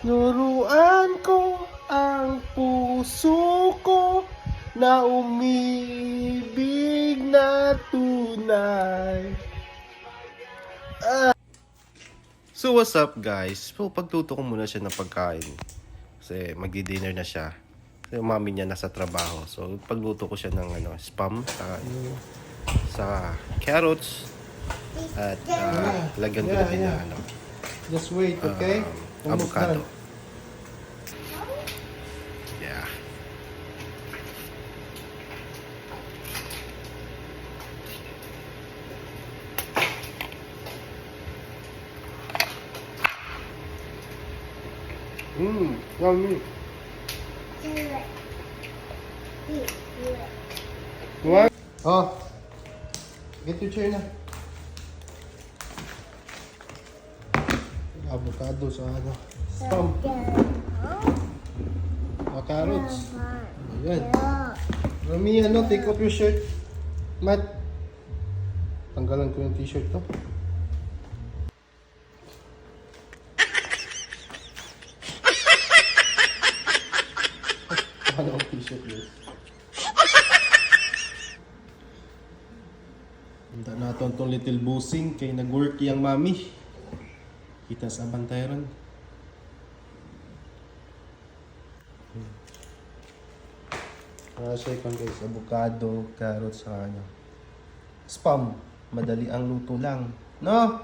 Nuruan ko ang puso ko na umibig na tunay. Ah. So what's up guys? So pagluto ko muna siya ng pagkain. Kasi magdi-dinner na siya. Kasi yung mami niya nasa trabaho. So pagluto ko siya ng ano, spam sa sa carrots at ah, lagyan ko na din ng ano, Just wait, okay? um, avocado. done. Yeah. Mmm, yummy. What? Oh. Get your chair na. Avocado sa ano. Spam. Ah, carrots. Ayan. Rami, ano, take off your shirt. Matt. Tanggalan ko yung t-shirt to. Ano ang t-shirt yun? Handa natin tong little busing kay nag-work yung mami. Kita sa bantayaran. Para siya ikon guys, avocado, carrots, sa ano. Spam. Madali ang luto lang. No?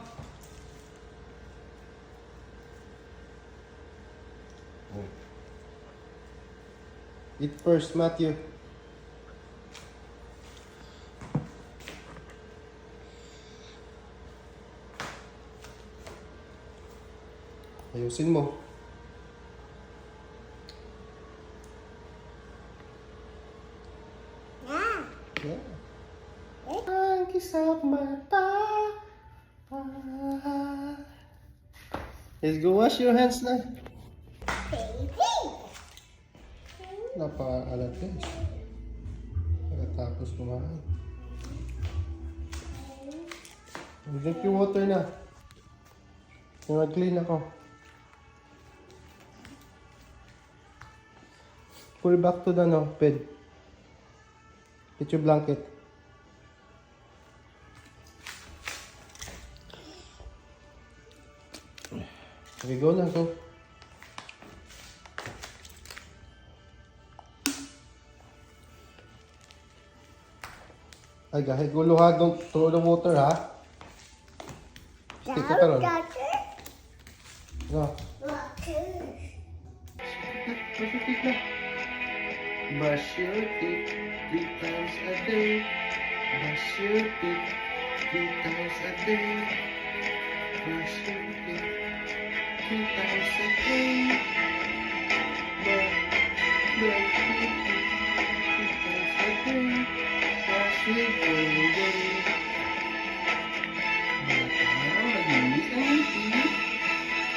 Eat first, Matthew. Ayusin mo. Yeah. Ang kisap mata. Let's go wash your hands na. Napaalat guys. Pagkatapos kumain. Drink your water na. Yung mag-clean ako. Pull back to the no, bed. Get your blanket. Okay, go na, go. Ay, kahit gulo ha, don't throw the water ha. Stick ka ron. No. Brush your teeth three times a day. Brush your teeth three times a day. Brush your teeth three times a day. Brush, brush your teeth three times a day. Brush it every day. Bata, maglinis ang teeth.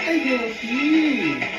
Ay!